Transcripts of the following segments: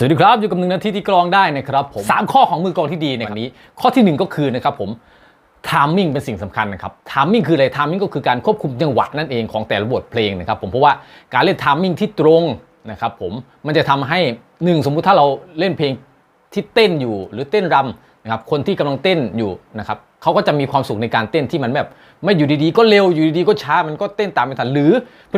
สวัสดีครับ อยู่กับหนึ่งนาทีที่กลองได้นะครับผมสามข้อของมือกลองที่ดีในวันนี้ ข้อที่หนึ่งก็คือนะครับผมทามมิ่งเป็นสิ่งสำคัญนะครับทามมิ่งคืออะไรทามมิ่งก็คือการควบคุมจังหวะนั่นเองของแต่ละบทเพลงนะครับผมเพราะว่าการเล่นทามมิ่งที่ตรงนะครับผมมันจะทำให้หนึ่งสมมุติถ้าเราเล่นเพลงที่เต้นอยู่หรือเต้นรำนะครับคนที่กำลังเต้นอยู่นะครับเขาก็จะมีความสุขในการเต้นที่มันแบบไม่อยู่ดีๆ ก็เร็วอยู่ดีๆก็ช้ามันก็เต้นตามไม่ทันหรือ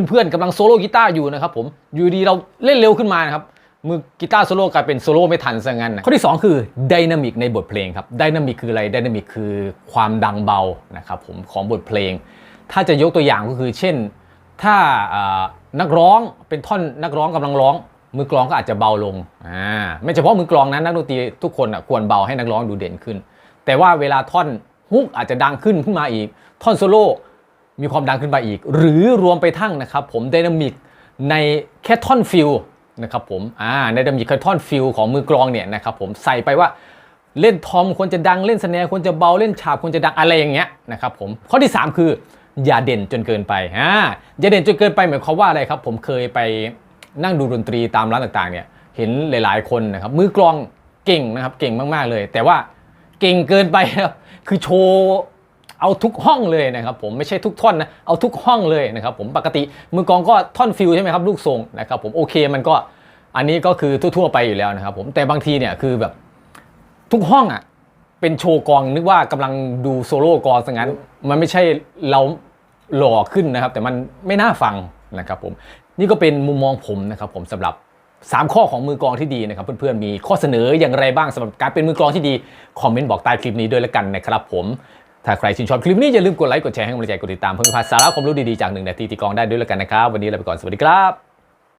เพื่อนๆกำลังโซโล่กีตาร์อยู่นะครับผมอยู่ดีเราเล่นเร็วขึ้นมานะครับ มือกีตาร์โซโล่กลายเป็นโซโล่ไม่ทันซะงั้นนะข้อที่ 2 คือดินามิกในบทเพลงครับดินามิกคืออะไรดินามิกคือความดังเบานะครับผมของบทเพลง ถ้าจะยกตัวอย่างก็คือ เช่น ถ้านักร้องเป็นท่อนนักร้องกำลังร้อง มือกลองก็อาจจะเบาลงอ่าไม่เฉพาะมือกลองนะนักดนตรีทุกคนอะควรเบาให้นักร้องดูเด่นขึ้น แต่ว่าเวลาท่อนฮุกอาจจะดังขึ้นขึ้นมาอีก ท่อนโซโล่มีความดังขึ้นมาอีก หรือรวมไปทั้งนะครับผมดินามิกในแค่ท่อนฟิล นะครับผมอ่าในดินามิกแค่ท่อนฟิลของมือกลองเนี่ยนะครับผมใส่ไปว่าเล่นทอมควรจะดังเล่นสแนร์ควรจะเบาเล่นฉาบควรจะดังอะไรอย่างเงี้ยนะครับผมข้อที่ 3 คือ อย่าเด่นจนเกินไปอ่าอย่าเด่นจนเกินไปหมายความว่าอะไรครับ ผมเคยไปนั่งดูดนตรีตามร้านต่างๆเนี่ยเห็นหลาย ๆคนนะครับมือกลองเก่งนะครับเก่งมากๆเลย แต่ว่าเก่งเกินไปครับคือโชว์ เอาทุกห้องเลยนะครับผมไม่ใช่ทุกท่อนนะเอาทุกห้องเลยนะครับผมปกติมือกองก็ท่อนฟิลใช่ไหมครับลูกทรงนะครับผมโอเคมันก็อันนี้ก็คือทั่วๆไปอยู่แล้วนะครับผมแต่บางทีเนี่ยคือแบบทุกห้องอะเป็นโชว์กองนึกว่ากำลังดูโซโล่กองซะงั้น มันไม่ใช่เราหล่อขึ้นนะครับ แต่มันไม่น่าฟังนะครับผมนี่ก็เป็นมุมมองผมนะครับผมสำหรับ 3 ข้อของมือกองที่ดีนะครับ เพื่อนๆมีข้อเสนออย่างไรบ้างสำหรับการเป็นมือกองที่ดี คอมเมนต์บอกใต้คลิปนี้ด้วยละกันนะครับผม ถ้าใครชื่นชอบคลิปนี้อย่าลืมกดไลค์กดแชร์ให้กำลังใจกดติดตามเพื่อพาสาระความรู้ดีๆจากหนึ่งนาทีตีกองได้ด้วยแล้วกันนะครับ วันนี้ลาไปก่อนสวัสดีครับ